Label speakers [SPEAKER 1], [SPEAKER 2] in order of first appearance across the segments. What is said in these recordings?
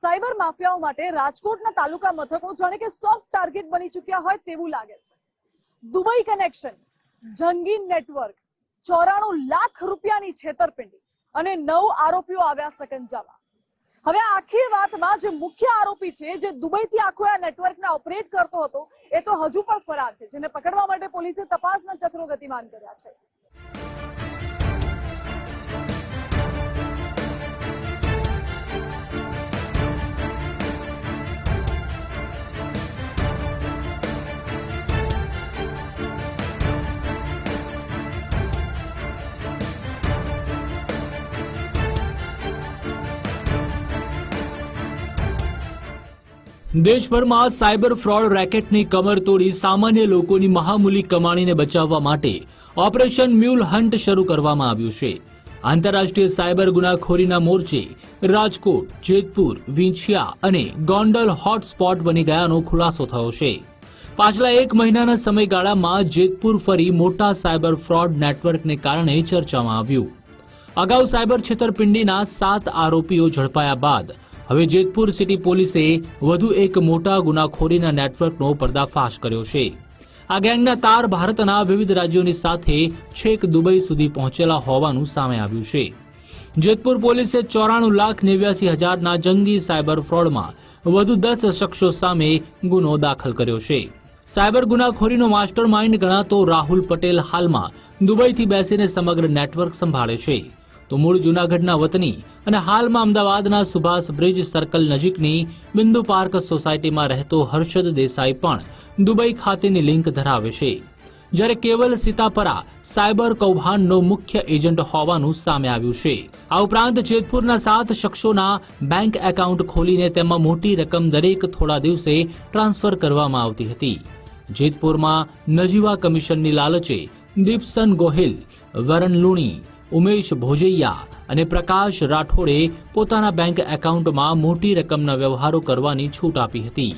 [SPEAKER 1] Cyber માફિયાઓ માટે રાજકોટના તાલુકા મથકો જાણે કે સોફ્ટ ટાર્ગેટ બની ચૂક્યા હોય તેવું લાગે છે. દુબઈ કનેક્શન જંગીન નેટવર્ક ચોરાણું લાખ રૂપિયાની છેતરપિંડી અને નવ આરોપીઓ આવ્યા સકંજામાં. હવે આખી વાતમાં જે મુખ્ય આરોપી છે, જે દુબઈથી આખો આ નેટવર્કને ઓપરેટ કરતો હતો, એ તો હજુ પણ ફરાર છે, જેને પકડવા માટે પોલીસે તપાસના ચક્રો ગતિમાન કર્યા છે.
[SPEAKER 2] દેશભરમાં સાયબર ફ્રોડ રેકેટની કમર તોડી સામાન્ય લોકોની મહામૂલી કમાણીને બચાવવા માટે ઓપરેશન મ્યુલ હન્ટ શરૂ કરવામાં આવ્યું છે. આંતરરાષ્ટ્રીય સાયબર ગુનાખોરીના મોરચે રાજકોટ, જેતપુર, વિંછિયા અને ગોંડલ હોટસ્પોટ બની ગયાનો ખુલાસો થયો છે. પાછલા એક મહિનાના સમયગાળામાં જેતપુર ફરી મોટા સાયબર ફ્રોડ નેટવર્કને કારણે ચર્ચામાં આવ્યું. અગાઉ સાયબર છેતરપિંડીના સાત આરોપીઓ ઝડપાયા બાદ હવે જેતપુર સિટી પોલીસે વધુ એક મોટા ગુનાખોરીના નેટવર્કનો પર્દાફાશ કર્યો છે. આ ગેંગના તાર ભારતના વિવિધ રાજ્યોની સાથે છેક દુબઈ સુધી પહોંચેલા હોવાનું સામે આવ્યું છે. જેતપુર પોલીસે ચોરાણું લાખ નેવ્યાસી હજારના જંગી સાયબર ફ્રોડમાં વધુ દસ શખ્સો સામે ગુનો દાખલ કર્યો છે. સાયબર ગુનાખોરીનો માસ્ટર માઇન્ડ ગણાતો રાહુલ પટેલ હાલમાં દુબઈથી બેસીને સમગ્ર નેટવર્ક સંભાળે છે. તો મૂળ જૂનાગઢના વતની અને હાલમાં અમદાવાદના સુભાષ બ્રિજ સર્કલ નજીકની બિંદુ પાર્ક સોસાયટીમાં રહેતો હર્ષદ દેસાઈ પણ દુબઈ ખાતેની લિંક ધરાવે છે. જ્યારે કેવલ સીતાપરા સાયબર કૌભાંડનો મુખ્ય એજન્ટ હોવાનું સામે આવ્યું છે. આ ઉપરાંત જેતપુરના સાત શખ્સોના બેંક એકાઉન્ટ ખોલીને તેમાં મોટી રકમ દરેક થોડા દિવસે ટ્રાન્સફર કરવામાં આવતી હતી. જેતપુરમાં નજીવા કમિશનની લાલચે દીપસન ગોહિલ, વરણ લુણી ઉમેશ ભોજૈયા અને પ્રકાશ રાઠોડે પોતાના બેંક એકાઉન્ટમાં મોટી રકમના વ્યવહારો કરવાની છૂટ આપી હતી.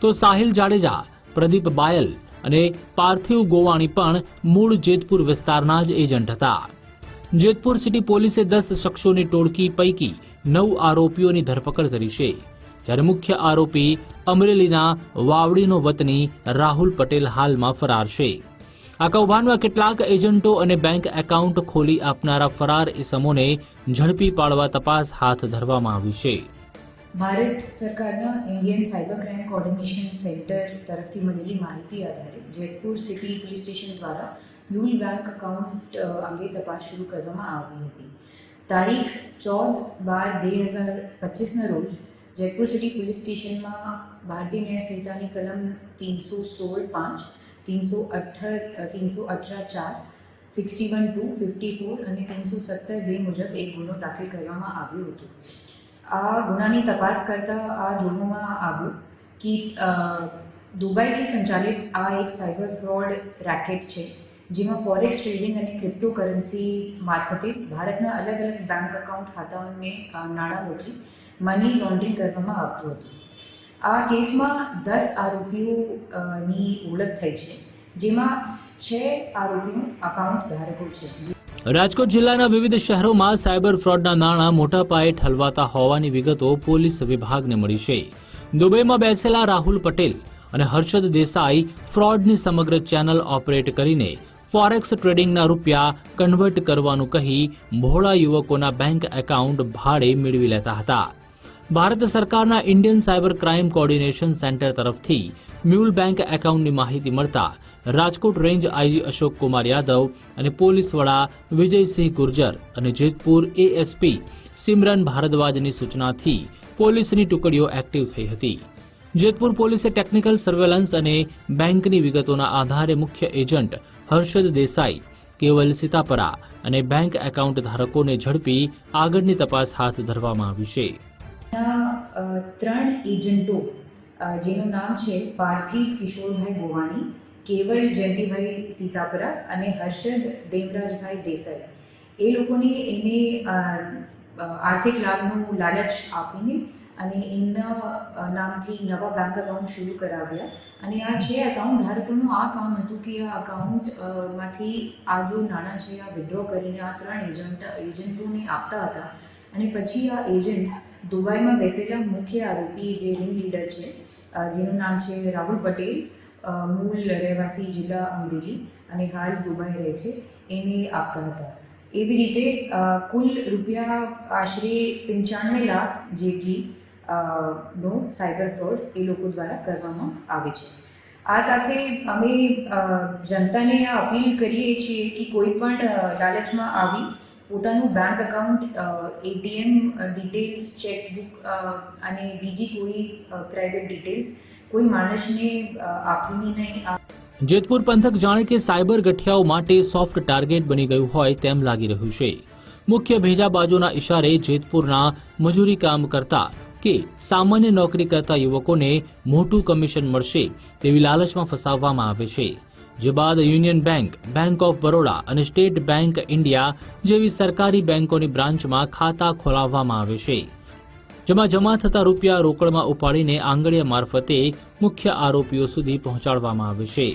[SPEAKER 2] તો સાહિલ જાડેજા, પ્રદીપ બાયલ અને પાર્થિવ ગોવાણી પણ મૂળ જેતપુર વિસ્તારના જ એજન્ટ હતા. જેતપુર સિટી પોલીસે દસ શખ્સોની ટોળકી પૈકી નવ આરોપીઓની ધરપકડ કરી છે. જ્યારે મુખ્ય આરોપી અમરેલીના વાવડીનો વતની રાહુલ પટેલ હાલમાં ફરાર છે. આ કૌભાંડમાં કેટલાક એજન્ટો અને બેંક એકાઉન્ટ ખોલી આપનારા ફરાર ઇસમોને ઝડપી પાડવા તપાસ હાથ ધરવામાં આવી છે.
[SPEAKER 3] ભારત સરકારના Indian cyber crime coordination centre તરફથી મળેલી માહિતી આધારે જેતપુર સિટી પોલીસ સ્ટેશન દ્વારા યુલ બેંક એકાઉન્ટ અંગે તપાસ શરૂ કરવામાં આવી હતી. તારીખ ચૌદ બાર બે હજાર પચીસના રોજ જયપુર સિટી પોલીસ સ્ટેશનમાં ભારતીય ન્યાય સંહિતાની કલમ ત્રણસો સોળ પાંચ ત્રણસો અઠર ત્રણસો અઠરા ચાર sixty one two fifty four અને ત્રણસો સત્તર બે મુજબ એક ગુનો દાખલ કરવામાં આવ્યો હતો. આ ગુનાની તપાસ કરતાં આ જોવામાં આવ્યું કે દુબઈથી સંચાલિત આ એક સાયબર ફ્રોડ રેકેટ છે, જેમાં ફોરેક્સ ટ્રેડિંગ અને ક્રિપ્ટોકરન્સી મારફતે ભારતના અલગ અલગ બેંક એકાઉન્ટ ખાતાઓને નાણાં મોકલી મની લોન્ડરિંગ કરવામાં આવતું હતું. આ કેસમાં દસ આરોપીઓની ઓળખ થઈ છે, જેમાં છ આરોપીઓ અકાઉન્ટ ધારકો છે.
[SPEAKER 2] રાજકોટ જિલ્લાના વિવિધ શહેરોમાં સાયબર ફ્રોડના નાણાં મોટા પાયે ઠલવાતા હોવાની વિગતો પોલીસ વિભાગને મળી છે. દુબઈમાં બેસેલા રાહુલ પટેલ અને હર્ષદ દેસાઈ ફ્રોડની સમગ્ર ચેનલ ઓપરેટ કરીને ફોરેક્સ ટ્રેડિંગના રૂપિયા કન્વર્ટ કરવાનું કહી ભોળા યુવકોના બેંક એકાઉન્ટ ભાડે મેળવી લેતા હતા. ભારત સરકારના Indian cyber crime coordination centre તરફથી મ્યુલ બેંક એકાઉન્ટની માહિતી મળતા રાજકોટ રેન્જ આઈજી અશોક કુમાર યાદવ અને પોલીસ વડા વિજયસિંહ ગુર્જર અને જેતપુર એએસપી સિમરન ભારદ્વાજની સૂચનાથી પોલીસની ટુકડીઓ એક્ટિવ થઈ હતી. જેતપુર પોલીસે ટેકનિકલ સર્વેલન્સ અને બેંકની વિગતોના આધારે મુખ્ય એજન્ટ હર્ષદ દેસાઈ, કેવલ સીતાપરા અને બેંક એકાઉન્ટ ધારકોને ઝડપી આગળની તપાસ હાથ ધરવામાં આવી છે.
[SPEAKER 3] ના ત્રણ એજન્ટો જેનું નામ છે પાર્થિવ કિશોરભાઈ ગોવાણી, કેવલ જયંતિભાઈ સીતાપરા અને હર્ષદ દેવરાજભાઈ દેસાઈ. એ લોકોને એને આર્થિક લાભનું લાલચ આપીને અને એમના નામથી નવા બેંક અકાઉન્ટ શરૂ કરાવ્યા. અને આ જે અકાઉન્ટ ધારકોનું આ કામ હતું કે આ અકાઉન્ટમાંથી આ જો નાણાં છે, આ વિડ્રો કરીને આ ત્રણ એજન્ટ એજન્ટોને આપતા હતા. અને પછી આ એજન્ટ્સ દુબઈમાં બેસેલા મુખ્ય આરોપી જે રિંગ લીડર છે જેનું નામ છે રાહુલ પટેલ મૂળ રહેવાસી જિલ્લા અમરેલી અને હાલ દુબઈ રહે છે, એને આપતા હતા. એવી રીતે કુલ રૂપિયા આશરે પંચાણવે લાખ જેટલી નો સાયબર ફ્રોડ એ લોકો દ્વારા કરવામાં આવે છે. આ સાથે અમે જનતાને અપીલ કરીએ છીએ કે કોઈ પણ લાલચમાં આવી પોતાનું bank account ATM details chequebook અને બીજી કોઈ પ્રાઇવેટ ડિટેલ્સ કોઈ માણસને આપવીની નહીં
[SPEAKER 2] જેતપુર પંથક જાણે કે સાયબર ગઠિયાઓ માટે સોફ્ટ ટાર્ગેટ બની ગયું હોય તેમ લાગી રહ્યું છે. મુખ્ય ભેજાબાજોના ઇશારે જેતપુરના મજૂરી કામ કરતા કે સામાન્ય નોકરી કરતા યુવકોને મોટું કમિશન મળશે તેવી લાલચમાં ફસાવવામાં આવે છે. જે બાદ Union Bank Bank of Baroda અને સ્ટેટ બેંક ઇન્ડિયા જેવી સરકારી બેંકોની બ્રાન્ચમાં ખાતા ખોલાવવામાં આવે છે. જેમાં જમા થતા રૂપિયા રોકડમાં ઉપાડીને આંગળીયા મારફતે મુખ્ય આરોપીઓ સુધી પહોંચાડવામાં આવે છે.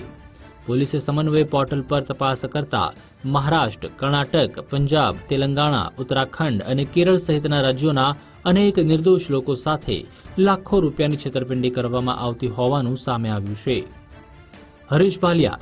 [SPEAKER 2] પોલીસે સમન્વય પોર્ટલ પર તપાસ કરતા મહારાષ્ટ્ર, કર્ણાટક, પંજાબ, તેલંગાણા, ઉત્તરાખંડ અને કેરળ સહિતના રાજ્યોના અનેક નિર્દોષ લોકો સાથે લાખો રૂપિયાની છેતરપિંડી કરવામાં આવતી હોવાનું સામે આવ્યું છે. હરીશ ભાલિયા